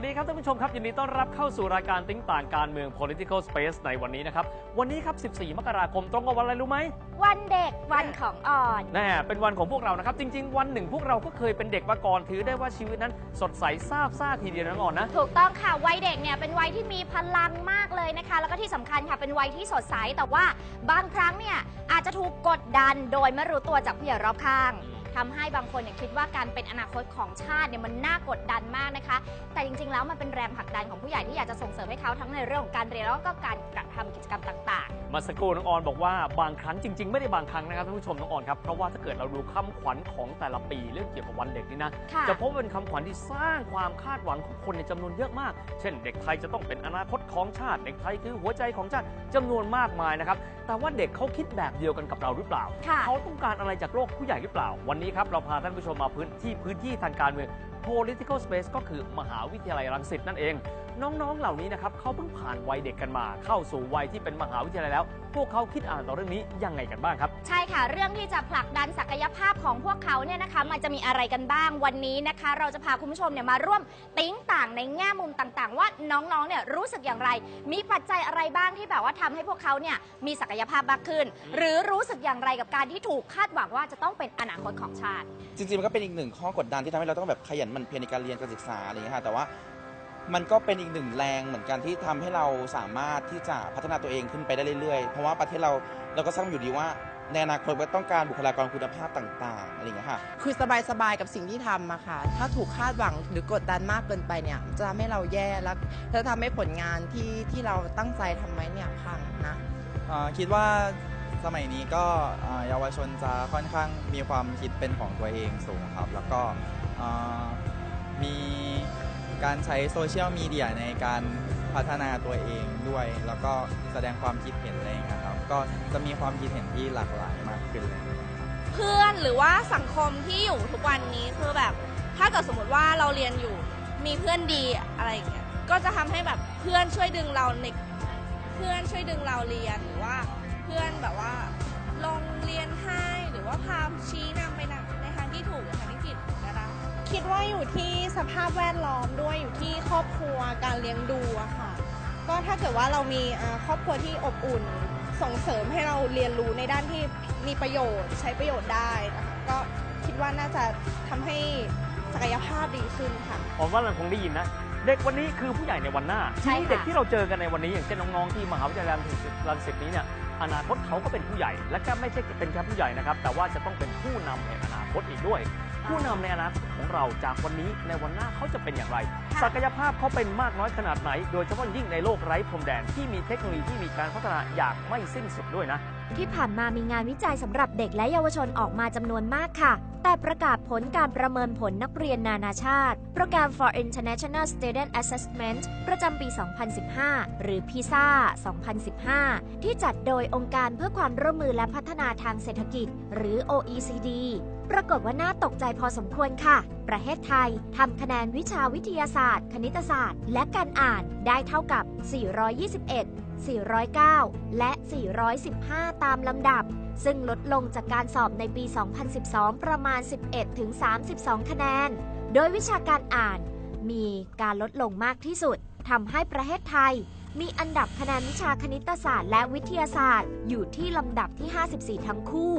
วัสดีครับท่านผู้ชมครับยินดีต้อนรับเข้าสู่รายการติ้งต่างการเมือง political space ในวันนี้นะครับ วันนี้ครับ 14 มกราคมตรงกับวันอะไรรู้ไหม วันเด็กวันของอ่อนแน่เป็นวันของพวกเรานะครับ จริง ๆ วันหนึ่งพวกเราก็เคยเป็นเด็กมาก่อนถือได้ว่าชีวิตนั้น สดใสซาบซ่าทีเดียวนะอ่อนนะ ถูกต้องค่ะวัยเด็กเนี่ยเป็นวัยที่มีพลังมากเลยนะคะ แล้วก็ที่สำคัญค่ะเป็นวัยที่สดใสแต่ว่าบางครั้งเนี่ยอาจจะถูกกดดันโดยไม่รู้ตัวจากผู้ใหญ่รอบข้าง ทำให้บางคนเนี่ยคิดว่าการเป็นอนาคตของชาติเนี่ยมันน่ากดดันมากนะคะ แต่จริงๆแล้วมันเป็นแรงผลักดันของผู้ใหญ่ที่อยากจะส่งเสริมให้เขาทั้งในเรื่องของการเรียนแล้วก็การกระทำกิจกรรมต่างมาสกครูน้องออนบอกว่าบางครั้งจริง ๆ ไม่ได้บางครั้งนะครับท่านผู้ชมน้องออนครับเพราะว่าถ้าเกิดเราดูคำขวัญของแต่ละปีเรื่องเกี่ยวกับวันเด็กนี่นะๆค่ะจะพบว่าเป็นคำขวัญที่สร้างความคาดหวังของคนในจำนวนเยอะมาก เช่น เด็กไทยจะต้องเป็นอนาคตของชาติ เด็กไทยคือหัวใจของชาติจำนวนมากมายนะครับแต่ว่าเด็กเขาคิดแบบเดียวกันกับเราหรือเปล่าค่ะเขาต้องการอะไรจากโลกผู้ใหญ่หรือเปล่าวันนี้ครับเราพาท่านผู้ชมมาพื้นที่พื้นที่ทางการเมือง political space ก็คือมหาวิทยาลัยรังสิตนั่นเอง น้องๆเหล่านี้นะครับเขาเพิ่งผ่านวัยเด็กกันมา เข้าสู่วัยที่เป็นมหาวิทยาลัยแล้ว พวกเขาคิดอ่านต่อเรื่องนี้ยังไงกันบ้างครับ ใช่ค่ะ เรื่องที่จะผลักดันศักยภาพของพวกเขาเนี่ยนะคะ มันจะมีอะไรกันบ้างวันนี้นะคะ เราจะพาคุณผู้ชมเนี่ยมาร่วมติ้งต่างในแง่มุมต่างๆ ว่าน้องๆเนี่ยรู้สึกอย่างไร มีปัจจัยอะไรบ้างที่แบบว่าทำให้พวกเขาเนี่ยมีศักยภาพมากขึ้น หรือรู้สึกอย่างไรกับการที่ถูกคาดหวังว่าจะต้องเป็นอนาคตของชาติ จริงๆมันก็เป็นอีกหนึ่งข้อกดดันที่ทำให้เราต้องแบบขยันหมันเพียรในการเรียนการศึกษาอะไรอย่างเงี้ยค่ะแต่ว่ามันก็เป็นอีกหนึ่งแรงเหมือนกันที่ทำให้เราสามารถที่จะพัฒนาตัวเองขึ้นไปได้เรื่อยๆ เพราะว่าประเทศเราเราก็สร้างอยู่ดีว่าในอนาคตก็ต้องการบุคลากรคุณภาพต่างๆอะไรอย่างเงี้ยค่ะ คือสบายๆกับสิ่งที่ทำอะค่ะ ถ้าถูกคาดหวังหรือกดดันมากเกินไปเนี่ยจะทำให้เราแย่แล้วจะทำให้ผลงานที่ที่เราตั้งใจทำไว้เนี่ยพังนะอ่าคิดว่าสมัยนี้ก็อ่าเยาวชนจะค่อนข้างมีความคิดเป็นของตัวเองสูงครับ แล้วก็อ่า มีการใช้โซเชียลมีเดียในการพัฒนาตัวเองด้วย แล้วก็แสดงความคิดเห็นอะไรอย่างเงี้ยครับ ก็จะมีความคิดเห็นที่หลากหลายมากขึ้นเลยเพื่อนหรือว่าสังคมที่อยู่ทุกวันนี้คือแบบ ถ้าเกิดสมมติว่าเราเรียนอยู่มีเพื่อนดีอะไรอย่างเงี้ยก็จะทำให้แบบเพื่อนช่วยดึงเราในเพื่อนช่วยดึงเราเรียนหรือว่าเพื่อนแบบว่าลงเรียนให้หรือว่าพาชี้นำไปนในทางที่ถูกหรื คิดว่าอยู่ที่สภาพแวดล้อมด้วยอยู่ที่ครอบครัวการเลี้ยงดูอะค่ะ ก็ถ้าเกิดว่าเรามีอ่าครอบครัวที่อบอุ่นส่งเสริมให้เราเรียนรู้ในด้านที่มีประโยชน์ใช้ประโยชน์ได้นะคะก็คิดว่าน่าจะทำให้ศักยภาพดีขึ้นค่ะผมว่าเราคงได้ยินนะ เด็กวันนี้คือผู้ใหญ่ในวันหน้าใช่ทีนี้ค่ะเด็กที่เราเจอกันในวันนี้อย่างเช่นน้องๆที่มหาวิทยาลัยรังสิตนี้เนี่ยอนาคตเขาก็เป็นผู้ใหญ่ และก็ไม่ใช่เป็นแค่ผู้ใหญ่นะครับ แต่ว่าจะต้องเป็นผู้นำในอนาคตอีกด้วย ผู้นำในอนาคตของเราจากวันนี้ในวันหน้าเขาจะเป็นอย่างไร ศักยภาพเขาเป็นมากน้อยขนาดไหน โดยเฉพาะยิ่งในโลกไร้พรมแดนที่มีเทคโนโลยีที่มีการพัฒนาอย่างไม่สิ้นสุดด้วยนะ ที่ผ่านมามีงานวิจัยสำหรับเด็กและเยาวชนออกมาจำนวนมากค่ะ แต่ประกาศผลการประเมินผลนักเรียนนานาชาติ โปรแกรม for International Student Assessment ประจำปี 2015 หรือ PISA 2015 ที่จัดโดยองค์การเพื่อความร่วมมือและพัฒนาทางเศรษฐกิจ หรือ OECD ปรากฏว่าน่าตกใจพอสมควรค่ะ ประเทศไทยทำคะแนนวิชาวิทยาศาสตร์ คณิตศาสตร์ และการอ่านได้เท่ากับ 421 409 และ 415 ตามลำดับ ซึ่งลดลงจากการสอบในปี 2012 ประมาณ 11-32 คะแนน โดยวิชาการอ่าน มีการลดลงมากที่สุดทำให้ประเทศไทย มีอันดับคะแนนวิชาคณิตศาสตร์และวิทยาศาสตร์ อยู่ที่ลำดับที่ 54 ทั้งคู่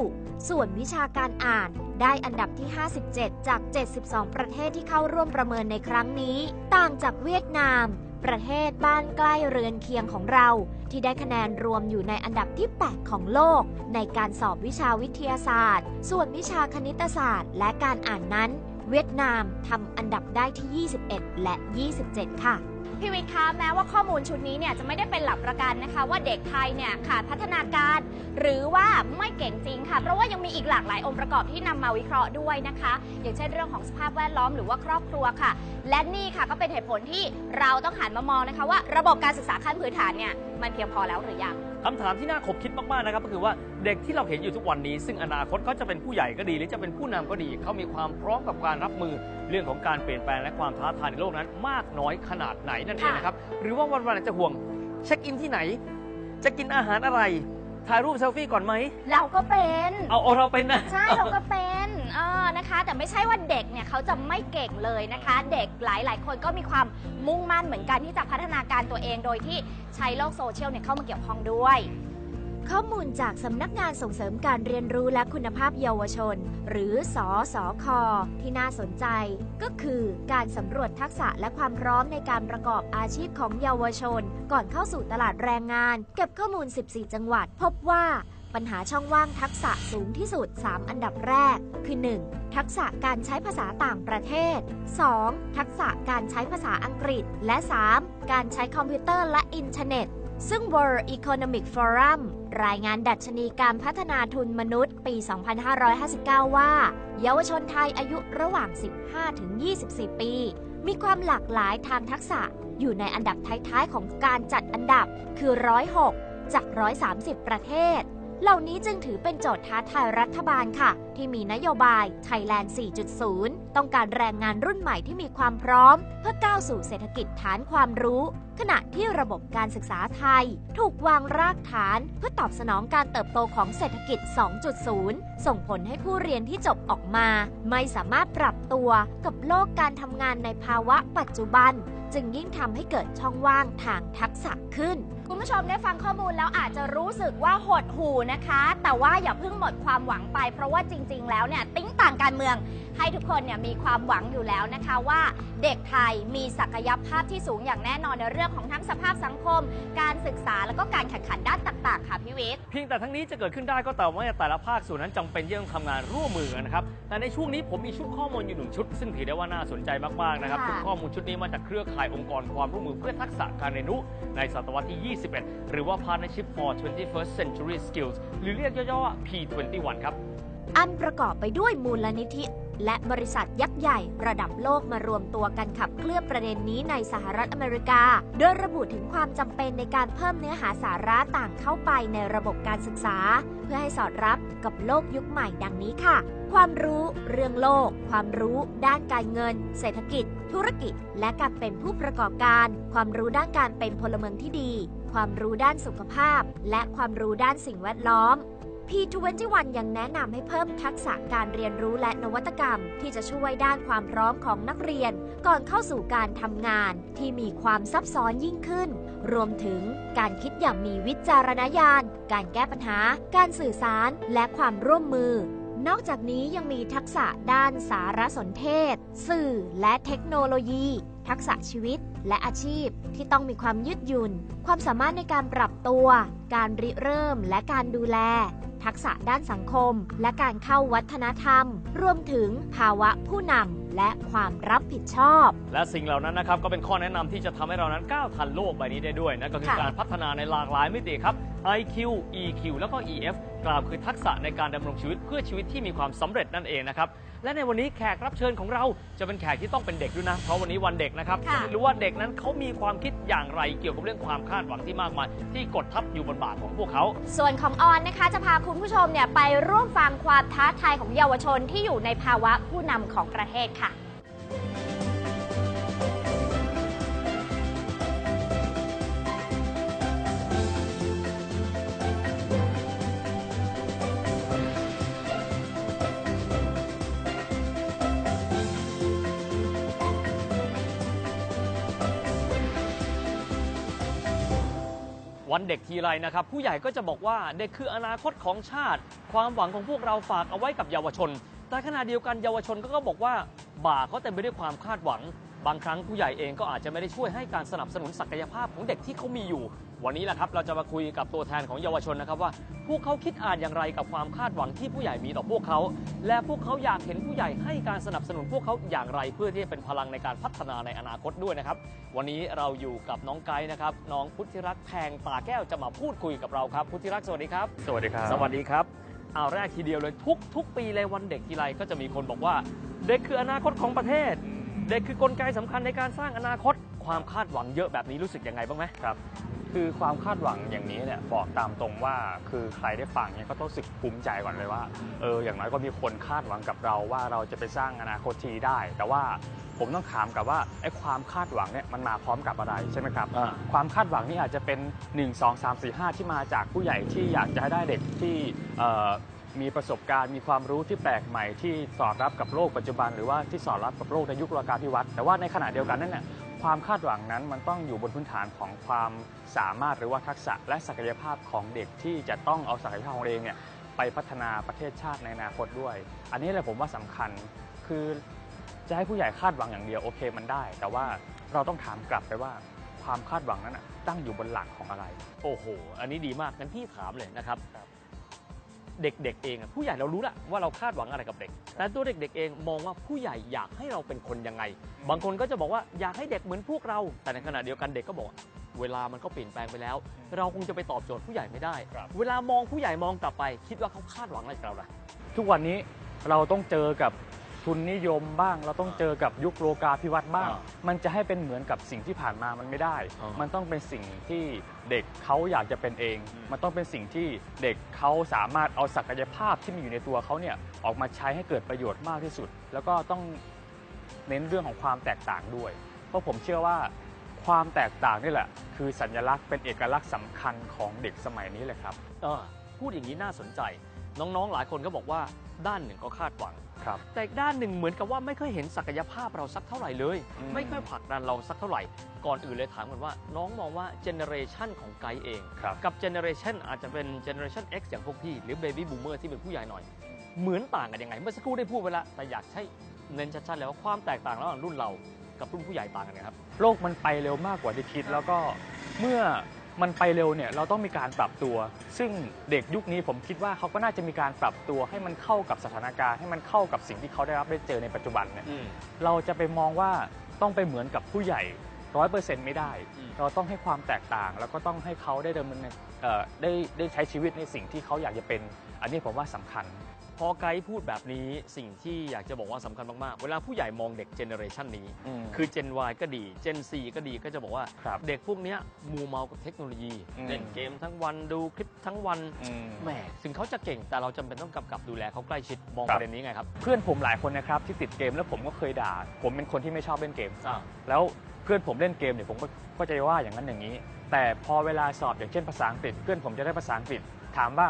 ส่วนวิชาการอ่านได้อันดับที่ 57 จาก 72 ประเทศที่เข้าร่วมประเมินในครั้งนี้ ต่างจากเวียดนาม ประเทศบ้านใกล้เรือนเคียงของเรา ที่ได้คะแนนรวมอยู่ในอันดับที่ 8 ของโลก ในการสอบวิชาวิทยาศาสตร์ ส่วนวิชาคณิตศาสตร์ และการอ่านนั้น เวียดนามทำอันดับได้ที่ 21 และ 27 ค่ะ พี่วิทย์คะแม้ว่าข้อมูลชุดนี้เนี่ยจะไม่ได้เป็นหลักประกันนะคะ ว่าเด็กไทยเนี่ยขาดพัฒนาการ หรือว่าไม่เก่งจริงค่ะ เพราะว่ายังมีอีกหลากหลายองค์ประกอบที่นำมาวิเคราะห์ด้วยนะคะ อย่างเช่นเรื่องของสภาพแวดล้อมหรือว่าครอบครัวค่ะ และนี่ค่ะก็เป็นเหตุผลที่เราต้องหันมามองนะคะว่าระบบการศึกษาขั้นพื้นฐานเนี่ยมันเพียงพอแล้วหรือยัง คำถามที่น่าขบคิดมากๆนะครับก็คือว่าเด็กที่เราเห็นอยู่ทุกวันนี้ ซึ่งอนาคตเขาจะเป็นผู้ใหญ่ก็ดี หรือจะเป็นผู้นำก็ดีเขามีความพร้อมกับการรับมือเรื่องของการเปลี่ยนแปลงและความท้าทายในโลกนั้น มากน้อยขนาดไหนนั่นเองนะครับหรือว่าวันๆจะห่วงเช็คอินที่ไหน จะกินอาหารอะไร ถ่ายรูปเซลฟี่ก่อนไหม เราก็เป็น เอาเอาเราเป็นนะ ใช่เราก็เป็นเออนะคะ แต่ไม่ใช่ว่าเด็กเนี่ยเขาจะไม่เก่งเลยนะคะ เด็กหลายๆคนก็มีความมุ่งมั่นเหมือนกันที่จะพัฒนาการตัวเองโดยที่ใช้โลกโซเชียลเนี่ยเข้ามาเกี่ยวข้องด้วย ข้อมูลจากสำนักงานส่งเสริมการเรียนรู้และคุณภาพเยาวชน หรือสอสอคอที่น่าสนใจ ก็คือการสำรวจทักษะและความพร้อมในการประกอบอาชีพของเยาวชน ก่อนเข้าสู่ตลาดแรงงาน เก็บข้อมูล 14 จังหวัด พบว่าปัญหาช่องว่างทักษะสูงที่สุด 3 อันดับแรก คือ 1. ทักษะการใช้ภาษาต่างประเทศ 2. ทักษะการใช้ภาษาอังกฤษ และ 3. การใช้คอมพิวเตอร์และอินเทอร์เน็ต ซึ่ง World Economic Forum รายงานดัชนีการพัฒนาทุนมนุษย์ปี 2559 ว่า เยาวชนไทยอายุระหว่าง 15-24 ปี มีความหลากหลายทางทักษะอยู่ในอันดับท้ายๆ ของการจัดอันดับคือ 106 จาก 130 ประเทศ เหล่านี้จึงถือเป็นโจทย์ท้าทายรัฐบาลค่ะ ที่มีนโยบาย Thailand 4.0 ต้องการแรงงานรุ่นใหม่ที่มีความพร้อม เพื่อก้าวสู่เศรษฐกิจฐานความรู้ ขณะที่ระบบการศึกษาไทย ถูกวางรากฐานเพื่อตอบสนองการเติบโตของเศรษฐกิจ 2.0 ส่งผลให้ผู้เรียนที่จบออกมา ไม่สามารถปรับตัวกับโลกการทำงานในภาวะปัจจุบัน จึงยิ่งทำให้เกิดช่องว่างทางทักษะขึ้น คุณผู้ชมได้ฟังข้อมูลแล้วอาจจะรู้สึกว่าหดหูนะคะ แต่ว่าอย่าเพิ่งหมดความหวังไป เพราะว่าจริง ๆ แล้วเนี่ย ติ้งต่างการเมือง ให้ทุกคนเนี่ยมีความหวังอยู่แล้วนะคะว่าเด็กไทยมีศักยภาพที่สูงอย่างแน่นอนในเรื่องของทั้งสภาพสังคม การศึกษาแล้วก็การแข่งขันด้านต่างๆ ค่ะพี่วิทย์เพียงแต่ทั้งนี้จะเกิดขึ้นได้ก็แต่ว่าแต่ละภาคส่วนนั้นจำเป็นที่ต้องทำงานร่วมมือกันนะครับแต่ในช่วงนี้ผมมีชุดข้อมูลอยู่หนึ่งชุด ซึ่งถือได้ว่าน่าสนใจมากๆนะครับค่ะชุดข้อมูลชุดนี้มาจากเครือข่ายองค์กรความร่วมมือเพื่อทักษะการเรียนรู้ในศตวรรษที่ 21 หรือว่า Partnership for 21st Century Skills หรือเรียกย่อๆว่า P21 ครับอันประกอบไปด้วยมูลนิธิ และบริษัทยักษ์ใหญ่ระดับโลกมารวมตัวกันขับเคลื่อนประเด็นนี้ในสหรัฐอเมริกา โดยระบุถึงความจำเป็นในการเพิ่มเนื้อหาสาระต่างเข้าไปในระบบการศึกษา เพื่อให้สอดรับกับโลกยุคใหม่ดังนี้ค่ะ ความรู้เรื่องโลก ความรู้ด้านการเงิน เศรษฐกิจ ธุรกิจ และการเป็นผู้ประกอบการ ความรู้ด้านการเป็นพลเมืองที่ดี ความรู้ด้านสุขภาพ และความรู้ด้านสิ่งแวดล้อม P21 ยังแนะนำให้เพิ่มทักษะการเรียนรู้และนวัตกรรม ที่จะช่วยด้านความพร้อมของนักเรียน ก่อนเข้าสู่การทำงานที่มีความซับซ้อนยิ่งขึ้น รวมถึงการคิดอย่างมีวิจารณญาณ การแก้ปัญหา การสื่อสาร และความร่วมมือ นอกจากนี้ยังมีทักษะด้านสารสนเทศ สื่อ และเทคโนโลยี ทักษะชีวิต และอาชีพที่ต้องมีความยืดหยุ่น ความสามารถในการปรับตัว การริเริ่มและการดูแล ทักษะด้านสังคม และการเข้าวัฒนธรรม รวมถึงภาวะผู้นำและความรับผิดชอบ และสิ่งเหล่านั้นนะครับก็เป็นข้อแนะนำที่จะทำให้เรานั้นก้าวทันโลกใบนี้ได้ด้วยนะก็คือค่ะ การพัฒนาในหลากหลายมิติครับ IQ EQ แล้วก็ EF กล่าวคือทักษะในการดำรงชีวิตเพื่อชีวิตที่มีความสำเร็จนั่นเองนะครับ และในวันนี้แขกรับเชิญของเราจะเป็นแขกที่ต้องเป็นเด็กด้วยนะ เพราะวันนี้วันเด็กนะครับค่ะจะไม่รู้ว่าเด็กนั้นเขามีความคิดอย่างไรเกี่ยวกับเรื่องความคาดหวังที่มากมายที่กดทับอยู่บนบ่าของพวกเขา ส่วนของออนนะคะจะพาคุณผู้ชมเนี่ยไปร่วมฟังความท้าทายของเยาวชนที่อยู่ในภาวะผู้นำของประเทศค่ะ วันเด็กทีไรนะครับ ผู้ใหญ่ก็จะบอกว่าเด็กคืออนาคตของชาติ ความหวังของพวกเราฝากเอาไว้กับเยาวชน แต่ขณะเดียวกันเยาวชนก็บอกว่าบ่าเขาเต็มไปด้วยความคาดหวัง บางครั้งผู้ใหญ่เองก็อาจจะไม่ได้ช่วยให้การสนับสนุนศักยภาพของเด็กที่เขามีอยู่ วันนี้แหละครับเราจะมาคุยกับตัวแทนของเยาวชนนะครับว่า พวกเขาคิดอ่านอย่างไรกับความคาดหวังที่ผู้ใหญ่มีต่อพวกเขา และพวกเขาอยากเห็นผู้ใหญ่ให้การสนับสนุนพวกเขาอย่างไรเพื่อที่จะเป็นพลังในการพัฒนาในอนาคตด้วยนะครับวันนี้เราอยู่กับน้องไกด์นะครับน้องพุทธิรักษ์แพงตาแก้วจะมาพูดคุยกับเราครับพุทธิรักษ์สวัสดีครับ สวัสดีครับ สวัสดีครับเอาแรกทีเดียวเลยทุกทุกปีเลยวันเด็กทีไรก็จะมีคนบอกว่า เด็กคืออนาคตของประเทศ เด็กคือกลไกสำคัญในการสร้างอนาคต ความคาดหวังเยอะแบบนี้รู้สึกยังไงบ้างไหมครับ คือความคาดหวังอย่างนี้เนี่ยบอกตามตรงว่าคือใครได้ฟังเนี่ยก็ต้องรู้สึกภูมิใจก่อนเลยว่าเอออย่างน้อยก็มีคนคาดหวังกับเราว่าเราจะไปสร้างอนาคตที่ได้ แต่ว่าผมต้องถามกับว่าไอ้ความคาดหวังเนี่ยมันมาพร้อมกับอะไรใช่ไหมครับอ่าความคาดหวังนี่อาจจะเป็น 1 2 3 4 5 ที่มาจากผู้ใหญ่ที่อยากจะให้ได้เด็กที่เอ่อ มีประสบการณ์มีความรู้ที่แปลกใหม่ที่สอดรับกับโลกปัจจุบัน หรือว่าที่สอดรับกับโลกในยุคโลกาภิวัตน์แต่ว่าในขณะเดียวกันนั่นน่ะความคาดหวังนั้นมันต้องอยู่บนพื้นฐานของความสามารถหรือว่าทักษะและศักยภาพของเด็กที่จะต้องเอาศักยภาพของตัวเองเนี่ยไปพัฒนาประเทศชาติในอนาคตด้วย อันนี้แหละผมว่าสำคัญคือจะให้ผู้ใหญ่คาดหวังอย่างเดียวโอเคมันได้ แต่ว่าเราต้องถามกลับไปว่าความคาดหวังนั้นน่ะตั้งอยู่บนหลักของอะไร โอ้โห อันนี้ดีมากงั้นพี่ถามเลยนะครับ เด็กๆเองอะผู้ใหญ่เรารู้ละว่าเราคาดหวังอะไรกับเด็ก แต่ตัวเด็กๆเองมองว่าผู้ใหญ่อยากให้เราเป็นคนยังไง บางคนก็จะบอกว่าอยากให้เด็กเหมือนพวกเรา แต่ในขณะเดียวกันเด็กก็บอกว่าเวลามันก็เปลี่ยนแปลงไปแล้ว เราคงจะไปตอบโจทย์ผู้ใหญ่ไม่ได้เวลามองผู้ใหญ่มองกลับไป คิดว่าเขาคาดหวังอะไรกับเราล่ะ ทุกวันนี้เราต้องเจอกับ ทุนนิยมบ้าง เราต้องเจอกับยุคโลกาภิวัตน์บ้าง อ่ามันจะให้เป็นเหมือนกับสิ่งที่ผ่านมามันไม่ได้ อ่ามัมันต้องเป็นสิ่งที่เด็กเขาอยากจะเป็นเอง อืม มันต้องเป็นสิ่งที่เด็กเขาสามารถเอาศักยภาพที่มีอยู่ในตัวเขาเนี่ยออกมาใช้ให้เกิดประโยชน์มากที่สุด แล้วก็ต้องเน้นเรื่องของความแตกต่างด้วย เพราะผมเชื่อว่าความแตกต่างนี่แหละ คือสัญลักษณ์เป็นเอกลักษณ์สำคัญของเด็กสมัยนี้เลยครับพูดอย่างนี้น่าสนใจ น้องๆหลายคนก็บอกว่าด้านหนึ่งก็คาดหวัง ครับ แต่อีกด้านหนึ่งเหมือนกับว่าไม่ค่อยเห็นศักยภาพเราสักเท่าไหร่เลย อืม ไม่ค่อยผลักดันเราสักเท่าไหร่ ก่อนอื่นเลยถามกันว่า น้องมองว่าเจเนเรชันของไกด์เอง ครับ กับเจเนเรชันอาจจะเป็นเจเนเรชัน X อย่างพวกพี่ หรือ Baby Boomer ที่เป็นผู้ใหญ่หน่อย เหมือนต่างกันยังไง เมื่อสักครู่ได้พูดไปแล้วแต่อยากให้เน้นชัดๆเลยว่าความแตกต่างระหว่างรุ่นเรากับรุ่นผู้ใหญ่ต่างกันนะครับ โลกมันไปเร็วมากกว่าที่คิด แล้วก็เมื่อ มันไปเร็วเนี่ยเราต้องมีการปรับตัว ซึ่งเด็กยุคนี้ผมคิดว่าเขาก็น่าจะมีการปรับตัวให้มันเข้ากับสถานการณ์ให้มันเข้ากับสิ่งที่เขาได้รับได้เจอในปัจจุบันเนี่ยเราจะไปมองว่าต้องไปเหมือนกับผู้ใหญ่ร้อยเปอร์เซ็นต์ไม่ได้อืมเราต้องให้ความแตกต่าง แล้วก็ต้องให้เขาได้ดำเนินเอ่อได้ได้ใช้ชีวิตในสิ่งที่เขาอยากจะเป็น อันนี้ผมว่าสำคัญพ อไกด์พูดแบบนี้สิ่งที่อยากจะบอกว่าสำคัญมากๆ เวลาผู้ใหญ่มองเด็กเจเนอเรชันนี้มคือ Gen Y ก็ดี Gen Z ก็ดีก็จะบอกว่าครับเด็กพวกเนี้ยมูเมากับเทคโนโลยี อืม เล่นเกมทั้งวันดูคลิปทั้งวันอืม แหมถึงเขาจะเก่งแต่เราจำเป็นต้องกำกับดูแลเขาใกล้ชิดมองครัปบ ระเด็นนี้ไงครับเพื่อนผมหลายคนนะครับที่ติดเกมแล้วผมก็เคยด่า ผมเป็นคนที่ไม่ชอบเล่นเกมแล้วเพื่อนผมเล่นเกมเนี่ยผมก็ก็จะว่าอย่างนั้นอย่างนี้ แต่พอเวลาสอบอย่างเช่นภาษาอังกฤษ เพื่อนผมจะได้ภาษาอังกฤษ ถามว่า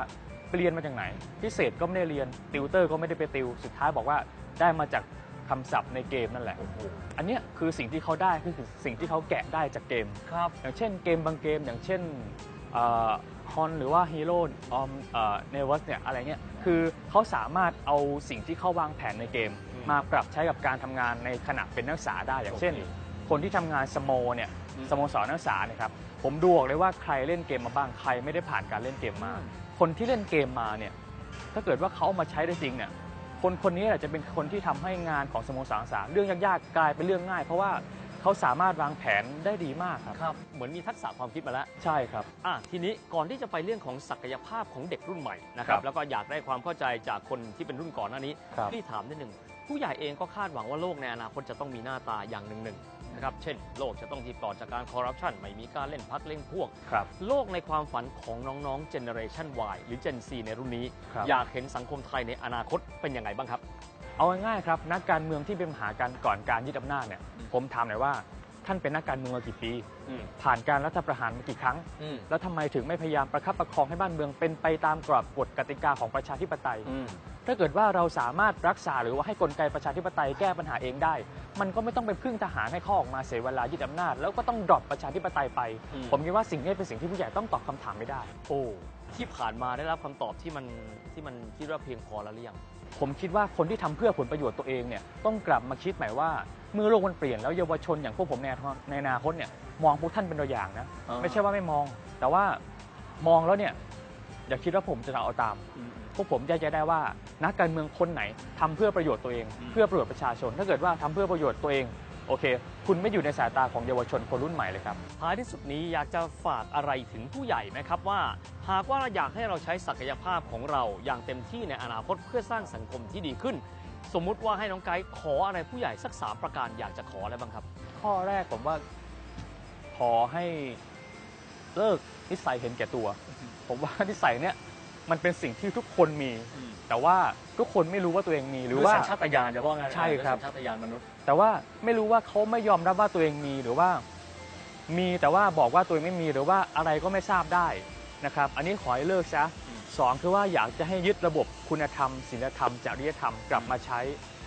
ไปเรียนมาจากไหน พิเศษก็ไม่ได้เรียน ติวเตอร์ก็ไม่ได้ไปติว สุดท้ายบอกว่าได้มาจากคำศัพท์ในเกมนั่นแหละ อันเนี้ยคือสิ่งที่เขาได้คือสิ่งที่เขาแกะได้จากเกม ครับ อย่างเช่นเกมบางเกม อย่างเช่นฮอนหรือว่าฮีโร่ออมเนวัสเนี่ยอะไรเงี้ย คือเขาสามารถเอาสิ่งที่เขาวางแผนในเกมอืมมาปรับใช้กับการทำงานในขณะเป็นนักศึกษาได้ อย่างเช่นโอเคคนที่ทำงานสโมเนี่ยอืมสโมสรนักศึกษาเนี่ยครับ ผมดูออกเลยว่าใครเล่นเกมมาบ้าง ใครไม่ได้ผ่านการเล่นเกมมา คนที่เล่นเกมมาเนี่ยถ้าเกิดว่าเขาเอามาใช้ได้จริงเนี่ยคนคนนี้แหละจะเป็นคนที่ทำให้งานของสโมสรนักศึกษาเรื่องยากๆกลายเป็นเรื่องง่าย เพราะว่าเขาสามารถวางแผนได้ดีมากครับครับ เหมือนมีทักษะความคิดมาแล้ว ใช่ครับอะทีนี้ก่อนที่จะไปเรื่องของศักยภาพของเด็กรุ่นใหม่นะคครัรับบแล้วก็อยากได้ความเข้าใจจากคนที่เป็นรุ่นก่อนหน้านี้ครับพี่ถามนิดหนึ่งผู้ใหญ่เองก็คาดหวังว่าโลกในอนาคตจะต้องมีหน้าตาอย่างหนึ่งหนึ่ง นะครับเช่น โลกจะต้องที่ปลอดจากการคอร์รัปชันไม่มีการเล่นพักเล่นพวก ครับ โลกในความฝันของน้องๆ Generation Y หรือ Gen Z ในรุ่นนี้ ครับ อยากเห็นสังคมไทยในอนาคตเป็นยังไงบ้างครับ เอาง่ายๆครับนักการเมืองที่เป็นมหาการก่อนการยึดอำนาจเนี่ยอืมผมถามหน่อยว่าท่านเป็นนักการเมืองมากี่ปี อืมผ่านการรัฐประหารมากี่ครั้ง อืมแล้วทำไมถึงไม่พยายามประคับประคองให้บ้านเมืองเป็นไปตามกรอบกฎกติกาของประชาธิปไตย อืม ถ้าเกิดว่าเราสามารถรักษาหรือว่าให้กลไกประชาธิปไตยแก้ปัญหาเองได้ มันก็ไม่ต้องไปพึ่งทหารให้เข้อออกมาเสียเวลายึดอำนาจ แล้วก็ต้องดรอปประชาธิปไตยไป อืม ผมคิดว่าสิ่งนี้เป็นสิ่งที่ผู้ใหญ่ต้องตอบคำถามไม่ได้ โอ้ที่ผ่านมาได้รับคำตอบที่มันที่มันคิดว่าเพียงพอแล้วหรือยัง ผมคิดว่าคนที่ทำเพื่อผลประโยชน์ตัวเองเนี่ยต้องกลับมาคิดใหม่ว่า เมื่อโลกมันเปลี่ยนแล้วเยาวชนอย่างพวกผมในในอนาคตเนี่ยมองพวกท่านเป็นตัวอย่างนะอ่า ไม่ใช่ว่าไม่มอง แต่ว่ามองแล้วเนี่ยอย่าคิดว่าผมจะเอาตาม พวกผมแยกแยะได้ว่า นักการเมืองคนไหนทำเพื่อประโยชน์ตัวเองอืมเพื่อประโยชน์ประชาชน ถ้าเกิดว่าทำเพื่อประโยชน์ตัวเอง โอเค คุณไม่อยู่ในสายตาของเยาวชนคนรุ่นใหม่เลยครับท้ายที่สุดนี้อยากจะฝากอะไรถึงผู้ใหญ่ไหมครับว่า หากว่าเราอยากให้เราใช้ศักยภาพของเราอย่างเต็มที่ในอนาคตเพื่อสร้างสังคมที่ดีขึ้น สมมุติว่าให้น้องไกด์ขออะไรผู้ใหญ่สักสามประการอยากจะขออะไรบ้างครับ ข้อแรกผมว่าขอให้เลิกนิสัยเห็นแก่ตัว ผมว่านิสัยเนี่ย มันเป็นสิ่งที่ทุกคนมีแต่ว่าทุกคนไม่รู้ว่าตัวเองมีหหรืรืออว่าว่า สัญชาตญาณจะว่าไงใช่ครับ สัญชาตญาณมนุษย์ แต่ว่าไม่รู้ว่าเขาไม่ยอมรับว่าตัวเองมีหรือว่า มีแต่ว่าบอกว่าตัวเองไม่มีหรือว่าอะไรก็ไม่ทราบได้นะครับ อันนี้ขอให้เลิกซะสองคือว่าอยากจะให้ยึดระบบคุณธรรมศีลธรรมจริยธรรมกลับมาใช้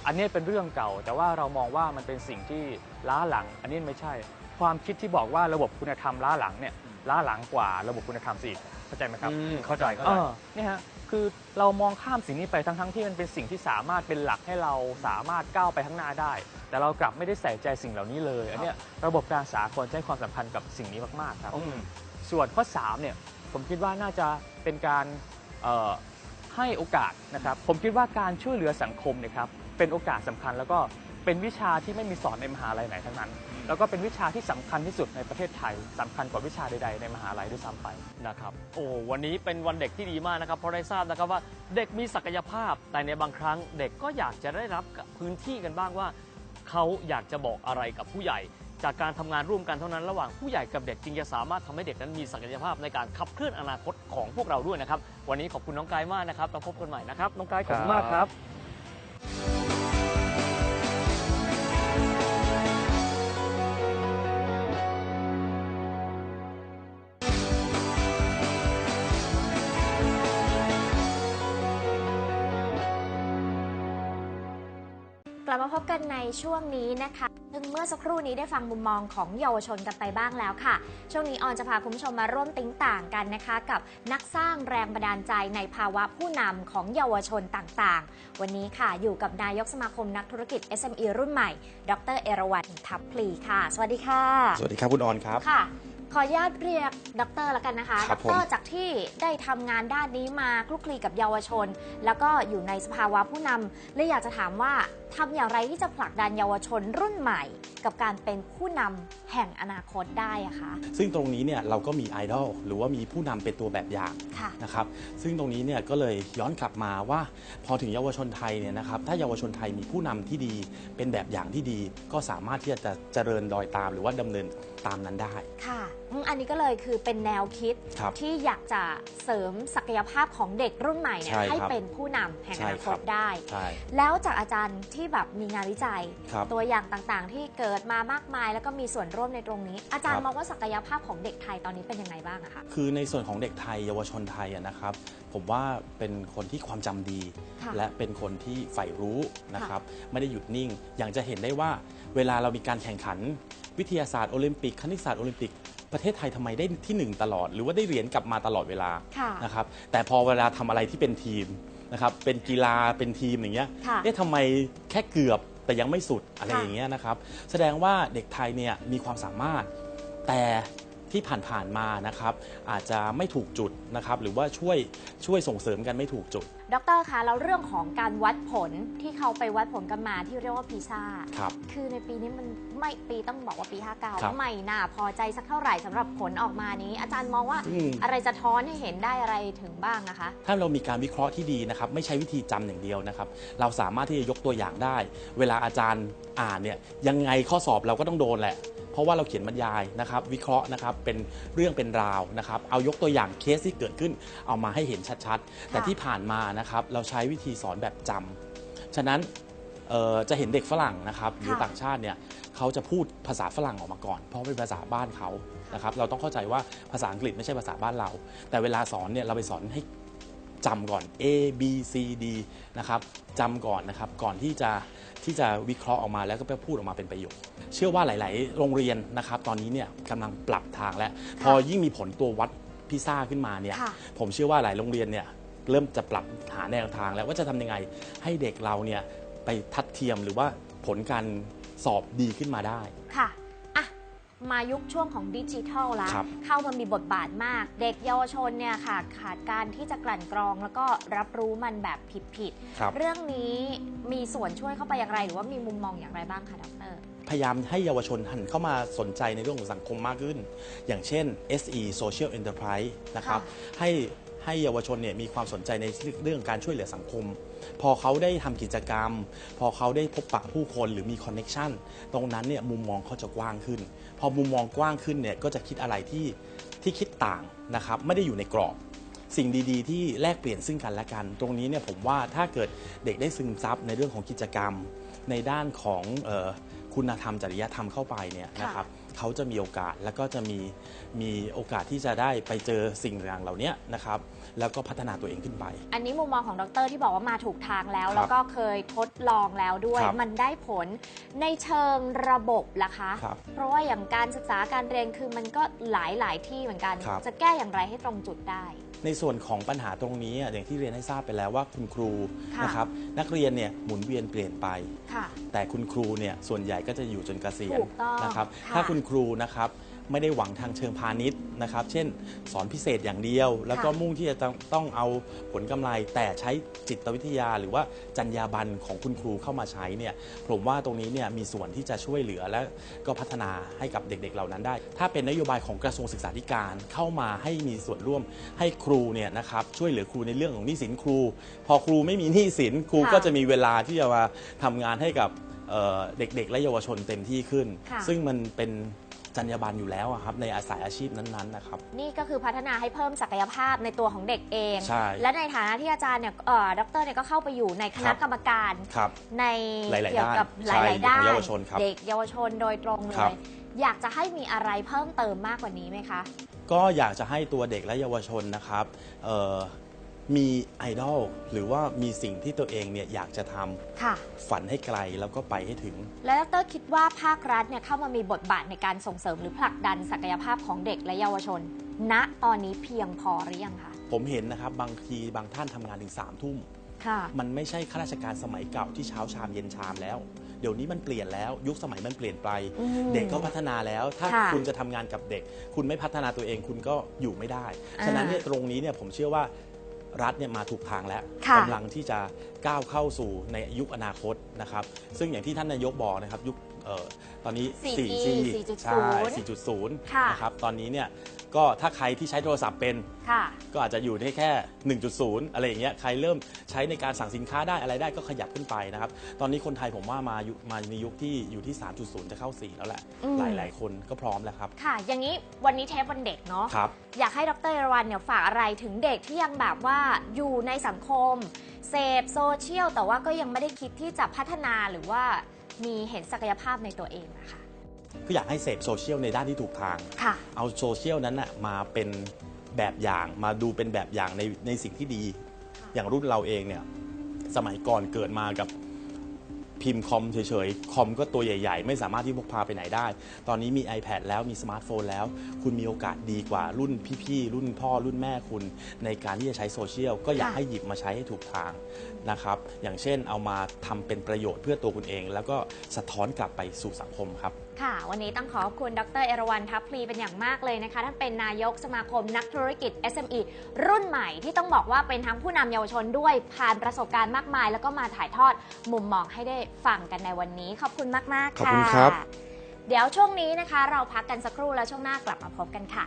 อันนี้เป็นเรื่องเก่า แต่ว่าเรามองว่ามันเป็นสิ่งที่ล้าหลัง อันนี้ไม่ใช่ ความคิดที่บอกว่าระบบคุณธรรมล้าหลังเนี่ยล้าหลังกว่าระบบคุณธรรมสิ เข้าใจไหมครับ อืมเข้าใจเข้าเอใจ อเนี่ยฮะคือเรามองข้ามสิ่งนี้ไปทั้งๆที่มันเป็นสิ่งที่สามารถเป็นหลักให้เราสามารถก้าวไปข้างหน้าได้ แต่เรากลับไม่ได้ใส่ใจสิ่งเหล่านี้เลยอันเนี้ยระบบการสากลจะให้ความสำคัญกับสิ่งนี้มากๆครับ อืม ส่วนข้อ3เนี่ยผมคิดว่าน่าจะเป็นการเอ่อให้โอกาสนะครับผมคิดว่าการช่วยเหลือสังคมเนะครับเป็นโอกาสสำคัญแล้วก็เป็นวิชาที่ไม่มีสอนในมหาลัยไหนทั้งนั้น แล้วก็เป็นวิชาที่สำคัญที่สุดในประเทศไทยสำคัญกว่าวิชาใดๆในมหาลัยด้วยซ้ำไปนะครับโอ้วันนี้เป็นวันเด็กที่ดีมากนะครับเพราะได้ทราบนะครับว่าเด็กมีศักยภาพ แต่ในบางครั้งเด็กก็อยากจะได้รับพื้นที่กันบ้างว่า เขาอยากจะบอกอะไรกับผู้ใหญ่ จากการทำงานร่วมกันเท่านั้นระหว่างผู้ใหญ่กับเด็กจึงจะสามารถทำให้เด็กนั้นมีศักยภาพในการขับเคลื่อนอนาคตของพวกเราด้วยนะครับวันนี้ขอบคุณน้องกายมากนะครับเราพบกันใหม่นะครับน้องกายขอบคุณมากครับ ลับมาพบกันในช่วงนี้นะคะซึ่งเมื่อสักครู่นี้ได้ฟังมุมมองของเยาวชนกันไปบ้างแล้วค่ะ ช่วงนี้ออนจะพาคุณผู้ชมมาร่วมติ้งต่างกันนะคะ กับนักสร้างแรงบันดาลใจในภาวะผู้นำของเยาวชนต่างๆ วันนี้ค่ะอยู่กับนายกสมาคมนักธุรกิจ SME รุ่นใหม่ ดรเอราวัณทัพพลีค่ะ สวัสดีค่ะ สวัสดีครับคุณออนครับค่ะขออนุญาตเรียกดรแล้วกันนะคะครัดบผมรจากที่ได้ทำงานด้านนี้มาคลุกคลีกับเยาวชน แล้วก็อยู่ในสภาวะผู้นำเลยอยากจะถามว่า ทำอย่างไรที่จะผลักดันเยาวชนรุ่นใหม่ กับการเป็นผู้นำแห่งอนาคตได้อะคะซึ่งตรงนี้เนี่ยเราก็มีไอดอลหรือว่ามีผู้นำเป็นตัวแบบอย่างค่ะนะครับซึ่งตรงนี้เนี่ยก็เลยย้อนกลับมาว่า พอถึงเยาวชนไทยเนี่ยนะครับถ้าเยาวชนไทยมีผู้นำที่ดี เป็นแบบอย่างที่ดี ก็สามารถที่จะเจริญดอยตามหรือว่าดำเนินตามนั้นได้ค่ะอืมอันนี้ก็เลยคือเป็นแนวคิดครับที่อยากจะเสริมศักยภาพของเด็กรุ่นใหม่เนี่ยใช่ให้ครับเป็นผู้นำแห่งอใช่นาคครัตบได้ใช่แล้วจากอาจารย์ที่แบบมีงานวิจัย ครับตัวอย่างต่างๆ ที่เกิดมามากมาย แล้วก็มีส่วนร่วมในตรงนี้ อาจารคย์รับมองว่าศักยภาพของเด็กไทยตอนนี้เป็นยังไงบ้างอะคะ คือในส่วนของเด็กไทยเยาวชนไทยอะนะครับ ผมว่าเป็นคนที่ความจำดี ค่ะและเป็นคนที่ใฝ่รู้นะครับ ไม่ได้หยุดนิ่ง อย่างจะเห็นได้ว่า เวลาเรามีการแข่งขัน วิทยาศาสตร์โอลิมปิกคณิตศาสตร์โอลิมปิก ประเทศไทยทำไมได้ที่หนึ่งตลอด หรือว่าได้เหรียญกลับมาตลอดเวลาค่ะ นะครับแต่พอเวลาทำอะไรที่เป็นทีม นะครับเป็นกีฬาเป็นทีมอย่างเงี้ยค่ะเอ๊ะทำไมแค่เกือบแต่ยังไม่สุดอะไรค่ะ อย่างเงี้ยนะครับ แสดงว่าเด็กไทยเนี่ยมีความสามารถแต่ ที่ผ่านๆมานะครับอาจจะไม่ถูกจุดนะครับหรือว่าช่วยช่วยส่งเสริมกันไม่ถูกจุด ดรคะแล้วเรื่องของการวัดผลที่เขาไปวัดผลกันมาที่เรียกว่าพีซ่าครับคือในปีนี้มันไม่ปีต้องบอกว่าปี ครับ59ไม่น่าพอใจสักเท่าไหร่สำหรับผลออกมานี้ อาจารย์มองว่าอืม อะไรจะท้อนให้เห็นได้อะไรถึงบ้างนะคะ ถ้าเรามีการวิเคราะห์ที่ดีนะครับไม่ใช่วิธีจำอย่างเดียวนะครับ เราสามารถที่จะยกตัวอย่างได้ เวลาอาจารย์อ่านเนี่ยยังไงข้อสอบเราก็ต้องโดนแหละ เพราะว่าเราเขียนบรรยายนะครับ วิเคราะห์นะครับเป็นเรื่องเป็นราวนะครับ เอายกตัวอย่างเคสที่เกิดขึ้นเอามาให้เห็นชัดๆ แต่ที่ผ่านมานะครับเราใช้วิธีสอนแบบจำฉะนั้นเอ่อจะเห็นเด็กฝรั่งนะครับหรือค่ะต่างชาติเนี่ยเขาจะพูดภาษาฝรั่งออกมาก่อน เพราะเป็นภาษาบ้านเขานะครับ เราต้องเข้าใจว่าภาษาอังกฤษไม่ใช่ภาษาบ้านเรา แต่เวลาสอนเนี่ยเราไปสอนให้ จำก่อน A B C D นะครับจำก่อนนะครับก่อนที่จะที่จะวิเคราะห์ออกมาแล้วก็ไปพูดออกมาเป็นประโยคเชื่อว่าหลาย ๆ โรงเรียนนะครับตอนนี้เนี่ยกำลังปรับทางแล้วพอยิ่งมีผลตัววัดพิซซ่าขึ้นมาเนี่ยค่ะผมเชื่อว่าหลายโรงเรียนเนี่ยเริ่มจะปรับหาแนวทางแล้วว่าจะทำยังไงให้เด็กเราเนี่ยไปทัดเทียมหรือว่าผลการสอบดีขึ้นมาได้ค่ะอะ มายุคช่วงของดิจิทัลแล้วครับเข้ามามีบทบาทมาก เด็กเยาวชนเนี่ยค่ะขาดการที่จะกลั่นกรองแล้วก็รับรู้มันแบบผิดครับ ๆ เรื่องนี้มีส่วนช่วยเข้าไปอย่างไร หรือว่ามีมุมมองอย่างไรบ้างคะดร พยายามให้เยาวชนหันเข้ามาสนใจในเรื่องของสังคมมากขึ้น อย่างเช่น SE Social Enterprise นะครับ ค่ะให้ให้เยาวชนเนี่ยมีความสนใจในเรื่องการช่วยเหลือสังคม พอเขาได้ทำกิจกรรม พอเขาได้พบปะผู้คนหรือมีคอนเน็ชันตรงนั้นเนี่ยมุมมองเขาจะกว้างขึ้น พอมุมมองกว้างขึ้นเนี่ยก็จะคิดอะไรที่ที่คิดต่างนะครับไม่ได้อยู่ในกรอบ สิ่งดีๆ ที่แลกเปลี่ยนซึ่งกันและกัน ตรงนี้เนี่ยผมว่าถ้าเกิดเด็กได้ซึมซับในเรื่องของกิจกรรม ในด้านของออคุณธรรมจริยธรรมเข้าไปเนี่ยนะครับ เขาจะมีโอกาสแล้วก็จะมีมีโอกาสที่จะได้ไปเจอสิ่งต่างๆเหล่านี้นะครับ แล้วก็พัฒนาตัวเองขึ้นไป อันนี้มุมมองของดรที่บอกว่ามาถูกทางแล้วครับแล้วก็เคยทดลองแล้วด้วยครับมันได้ผลในเชิงระบบล่ะคะครับเพราะว่าอย่างการศึกษาการเรียนคือมันก็หลายหลายๆที่เหมือนกันครับจะแก้อย่างไรให้ตรงจุดได้ ในส่วนของปัญหาตรงนี้อะอย่างที่เรียนให้ทราบไปแล้วว่าคุณครูค่ะ นะครับนักเรียนเนี่ยหมุนเวียนเปลี่ยนไป ค่ะ แต่คุณครูเนี่ยส่วนใหญ่ก็จะอยู่จนเกษียณถูกต้องนะครับ ค่ะถ้าคุณครูนะครับ ไม่ได้หวังทางเชิงพาณิชย์นะครับ เช่น สอนพิเศษอย่างเดียว แล้วก็มุ่งที่จะต้องต้องเอาผลกำไร แต่ใช้จิตวิทยา หรือว่าจรรยาบรรณของคุณครูเข้ามาใช้เนี่ยผมว่าตรงนี้เนี่ยมีส่วนที่จะช่วยเหลือและก็พัฒนาให้กับเด็กๆเหล่านั้นได้ ถ้าเป็นนโยบายของกระทรวงศึกษาธิการเข้ามาให้มีส่วนร่วมให้ครูเนี่ยนะครับช่วยเหลือครูในเรื่องของหนี้สินครู พอครูไม่มีหนี้สินครูค่ะก็จะมีเวลาที่จะมาทำงานให้กับเอ่อเด็กๆ และเยาวชนเต็มที่ขึ้นค่ะซึ่งมันเป็น จรรยาบรรณอยู่แล้วอะครับในอาศัยอาชีพนั้นๆนะครับ นี่ก็คือพัฒนาให้เพิ่มศักยภาพในตัวของเด็กเอง ใช่และในฐานะที่อาจารย์เนี่ยเอ่อดรเนี่ยก็เข้าไปอยู่ในคณะกรรมการครับ ในหลายๆเกี่ยวกับหด้านลายๆด้าใช่นเยาวชนครับเด็กเยาวชนโดยตรงเลครัยบอยากจะให้มีอะไรเพิ่มเติมมากกว่านี้ไหมคะ ก็อยากจะให้ตัวเด็กและเยาวชนนะครับเอ่อ มีไอดอลหรือว่ามีสิ่งที่ตัวเองเนี่ยอยากจะทำค่ะฝันให้ไกลแล้วก็ไปให้ถึง และดรคิดว่าภาครัฐเนี่ยเข้ามามีบทบาทในการส่งเสริมหรือผลักดันศักยภาพของเด็กและเยาวชน ณตอนนี้เพียงพอหรือยังคะผมเห็นนะครับ บางทีบางท่านทำงานถึงสามทุ่ม ค่ะ มันไม่ใช่ข้าราชการสมัยเก่าที่เช้าชามเย็นชามแล้ว เดี๋ยวนี้มันเปลี่ยนแล้ว ยุคสมัยมันเปลี่ยนไป อืมเด็กก็พัฒนาแล้ว ถ้าค่ะคุณจะทำงานกับเด็ก คุณไม่พัฒนาตัวเองคุณก็อยู่ไม่ได้ อ่า ฉะนั้นเนี่ยตรงนี้เนี่ยผมเชื่อว่า รัฐเนี่ยมาถูกทางแล้วค่ะกำลังที่จะก้าวเข้าสู่ในยุคอนาคตนะครับ ซึ่งอย่างที่ท่านนายกบอกนะครับยุคเอ่อตอนนี้ 4G ใช่ 4.0 ค่ะ4.0นะครับ ตอนนี้เนี่ย ก็ถ้าใครที่ใช้โทรศัพท์เป็น ค่ะ ก็อาจจะอยู่ได้แค่ 1.0 อะไรอย่างเงี้ย ใครเริ่มใช้ในการสั่งสินค้าได้อะไรได้ก็ขยับขึ้นไปนะครับ ตอนนี้คนไทยผมว่ามายุมาในยุคที่อยู่ที่ 3.0 จะเข้า 4 แล้วแหละ อืม หลาย ๆ คนก็พร้อมแล้วครับ ค่ะ อย่างนี้วันนี้เทปวันเด็กเนาะ ครับ อยากให้ดรเอราวันเนี่ยฝากอะไรถึงเด็กที่ยังแบบว่าอยู่ในสังคม เสพโซเชียล แต่ว่าก็ยังไม่ได้คิดที่จะพัฒนาหรือว่ามีเห็นศักยภาพในตัวเองนะคะ ก็อยากให้เสพโซเชียลในด้านที่ถูกทาง ค่ะเอาโซเชียลนั้นนะมาเป็นแบบอย่างมาดูเป็นแบบอย่างในในสิ่งที่ดี อย่างรุ่นเราเองเนี่ยสมัยก่อนเกิดมากับพิมพ์คอมเฉยๆ คอมก็ตัวใหญ่ๆ ไม่สามารถที่พกพาไปไหนได้ ตอนนี้มี iPad แล้วมีสมาร์ทโฟนแล้ว คุณมีโอกาสดีกว่ารุ่นพี่ๆ รุ่นพ่อรุ่นแม่คุณ ในการที่จะใช้โซเชียล ก็อยากค่ะให้หยิบมาใช้ให้ถูกทางนะครับ อย่างเช่นเอามาทำเป็นประโยชน์เพื่อตัวคุณเอง แล้วก็สะท้อนกลับไปสู่สังคมครับ ค่ะ วันนี้ต้องขอขอบคุณ ดร เอราวันทัพพลีเป็นอย่างมากเลยนะคะ ท่านเป็นนายกสมาคมนักธุรกิจ SME รุ่นใหม่ที่ต้องบอกว่าเป็นทั้งผู้นำเยาวชนด้วยผ่านประสบการณ์มากมาย แล้วก็มาถ่ายทอดมุมมองให้ได้ฟังกันในวันนี้ ขอบคุณมาก ๆ ค่ะ ขอบคุณครับ เดี๋ยวช่วงนี้นะคะ เราพักกันสักครู่แล้วช่วงหน้ากลับมาพบกันค่ะ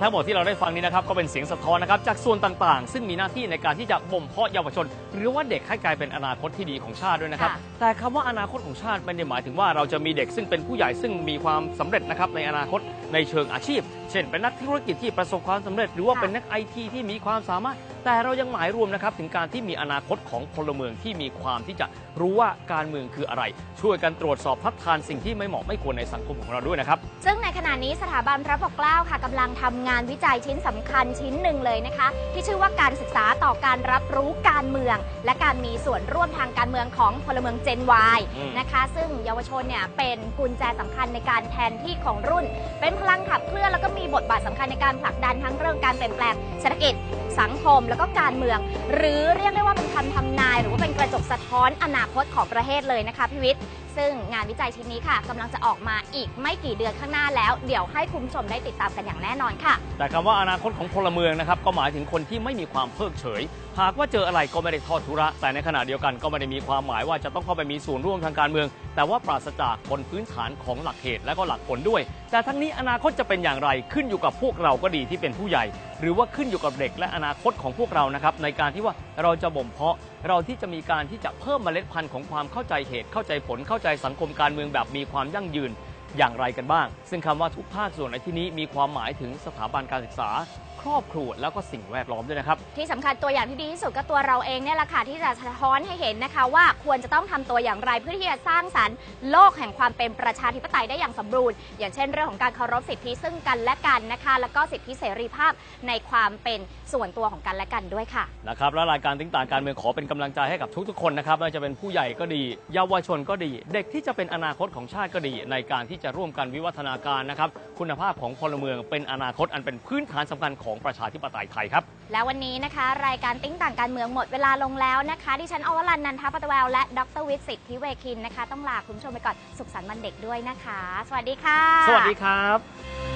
ทั้งหมดที่เราได้ฟังนี้นะครับก็เป็นเสียงสะท้อนนะครับจากส่วนต่างๆ ซึ่งมีหน้าที่ในการที่จะบ่มเพาะเยาวชน หรือว่าเด็กให้กลายเป็นอนาคตที่ดีของชาติด้วยนะครับ ค่ะ แต่คำว่าอนาคตของชาติไม่ได้หมายถึงว่าเราจะมีเด็กซึ่งเป็นผู้ใหญ่ซึ่งมีความสำเร็จนะครับในอนาคต ในเชิงอาชีพ เช่น เป็นนักธุรกิจที่ประสบความสำเร็จ หรือว่าค่ะเป็นนักไอทีที่มีความสามารถ แต่เรายังหมายรวมนะครับถึงการที่มีอนาคตของพลเมืองที่มีความที่จะรู้ว่าการเมืองคืออะไร ช่วยกันตรวจสอบพัฒทานสิ่งที่ไม่เหมาะไม่ควรในสังคมของเราด้วยนะครับ ซึ่งในขณะนี้สถาบันพระปกเกล้าค่ะกำลังทำงานวิจัยชิ้นสำคัญชิ้นหนึ่งเลยนะคะ ที่ชื่อว่าการศึกษาต่อการรับรู้การเมือง และการมีส่วนร่วมทางการเมืองของพลเมือง Gen Y อืมนะคะ ซึ่งเยาวชนเนี่ยเป็นกุญแจสำคัญในการแทนที่ของรุ่น เป็นพลังขับเคลื่อนแล้วก็มีบทบาทสำคัญในการผลักดันทั้งเรื่องการเปลี่ยนแปลงเศรษฐกิจสังคม แล้วก็การเมือง หรือเรียกได้ว่าเป็นคำทำนาย หรือว่าเป็นกระจกสะท้อนอนาคตของประเทศเลยนะคะพี่วิทย์ซึ่งงานวิจัยชิ้นนี้ค่ะกำลังจะออกมาอีกไม่กี่เดือนข้างหน้าแล้ว เดี๋ยวให้คุณผู้ชมได้ติดตามกันอย่างแน่นอนค่ะ แต่คำว่าอนาคตของพลเมืองนะครับก็หมายถึงคนที่ไม่มีความเพิกเฉย หากว่าเจออะไรก็ไม่ได้ทอดทุระ แต่ในขณะเดียวกันก็ไม่ได้มีความหมายว่าจะต้องเข้าไปมีส่วนร่วมทางการเมือง แต่ว่าปราศจากบนพื้นฐานของหลักเหตุและก็หลักผลด้วย แต่ทั้งนี้อนาคตจะเป็นอย่างไรขึ้นอยู่กับพวกเราก็ดีที่เป็นผู้ใหญ่ หรือว่าขึ้นอยู่กับเด็กและอนาคตของพวกเรานะครับในการที่ว่าเราจะบ่มเพาะเราที่จะมีการที่จะเพิ่มเมล็ดพันธุ์ของความเข้าใจเหตุเข้าใจผลเข้าใจสังคมการเมืองแบบมีความยั่งยืนอย่างไรกันบ้าง ซึ่งคำว่าทุกภาคส่วนในที่นี้มีความหมายถึงสถาบันการศึกษา ครอบครัวแล้วก็สิ่งแวดล้อมด้วยนะครับ ที่สำคัญตัวอย่างที่ดีที่สุดก็ตัวเราเองเนี่ยแหละค่ะที่จะสะท้อนให้เห็นนะคะ ว่าควรจะต้องทำตัวอย่างไรเพื่อที่จะสร้างสรรค์โลกแห่งความเป็นประชาธิปไตยได้อย่างสมบูรณ์ อย่างเช่น เรื่องของการเคารพสิทธิซึ่งกันและกันนะคะ แล้วก็สิทธิเสรีภาพในความเป็นส่วนตัวของกันและกันด้วยค่ะนะครับและรายการติ้งต่างการเมืองขอเป็นกำลังใจให้กับทุกๆคนนะครับไม่ว่าจะเป็นผู้ใหญ่ก็ดี เยาวชนก็ดี เด็กที่จะเป็นอนาคตของชาติก็ดี ในการที่จะร่วมกันวิวัฒนาการนะครับคุณภาพของพลเมืองเป็นอนาคตอันเป็นพื้นฐานสำคัญของประชาธิปไตยไทยครับ แล้ววันนี้นะคะ รายการติ้งต่างการเมืองหมดเวลาลงแล้วนะคะ ดิฉันอวรันนันทปัตแววและดรวิทย์สิทธิเวคินนะคะ ต้องลาคุณผู้ชมไปก่อน สุขสันต์วันเด็กด้วยนะคะ สวัสดีค่ะ สวัสดีครับ